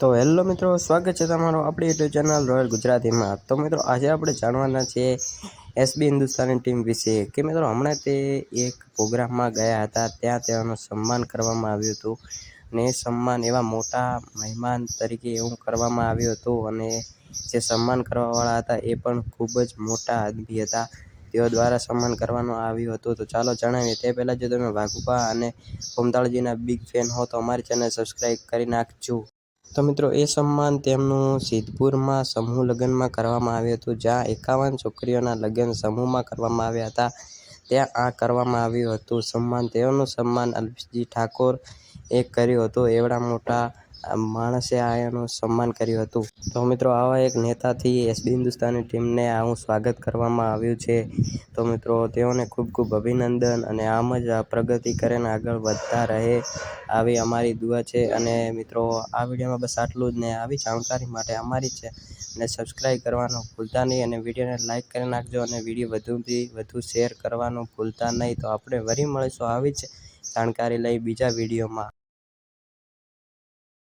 તો હેલો મિત્રો, સ્વાગત છે તમારો આપણી યુટ્યુબ ચેનલ રોયલ ગુજરાતીમાં. તો મિત્રો, આજે આપણે જાણવાના છીએ એસબી હિન્દુસ્તાની ટીમ વિશે કે મિત્રો, હમણાં તે એક પ્રોગ્રામમાં ગયા હતા, ત્યાં તેઓનું સન્માન કરવામાં આવ્યું હતું અને એ સન્માન એવા મોટા મહેમાન તરીકે એવું કરવામાં આવ્યું હતું અને જે સન્માન કરવાવાળા હતા એ પણ ખૂબ જ મોટા આદમી હતા. તેઓ દ્વારા સન્માન કરવામાં આવ્યું હતું. તો ચાલો જણાવીએ. તે પહેલાં જો તમે વાઘુભા અને કોમતાળજીના બિગ ફેન હો તો અમારી ચેનલ સબસ્ક્રાઈબ કરી નાખજો. તો મિત્રો, એ સન્માન તેમનું સિદ્ધપુરમાં સમૂહ લગ્નમાં કરવામાં આવ્યું હતું, જ્યાં એકાવન છોકરીઓના લગ્ન સમૂહમાં કરવામાં આવ્યા હતા. ત્યાં આ કરવામાં આવ્યું હતું. સન્માન, તેઓનું સન્માન અલ્પેશજી ઠાકોર એ કર્યું હતું. એવડા મોટા માણસે આ એનું સન્માન કર્યું હતું. તો મિત્રો, આવા એક નેતાથી એસબી હિન્દુસ્તાની ટીમને આવું સ્વાગત કરવામાં આવ્યું છે. તો મિત્રો, તેઓને ખૂબ ખૂબ અભિનંદન અને આમ જ પ્રગતિ કરીને આગળ વધતા રહે આવી અમારી દુઆ છે. અને મિત્રો, આ વિડીયોમાં બસ આટલું જ ને આવી જાણકારી માટે અમારી છે અને સબસ્ક્રાઈબ કરવાનું ભૂલતા નહીં અને વિડીયોને લાઇક કરી નાખજો અને વીડિયો વધુથી વધુ શેર કરવાનું ભૂલતા નહીં. તો આપણે વરી મળીશું આવી જ જાણકારી લઈ બીજા વિડીયોમાં.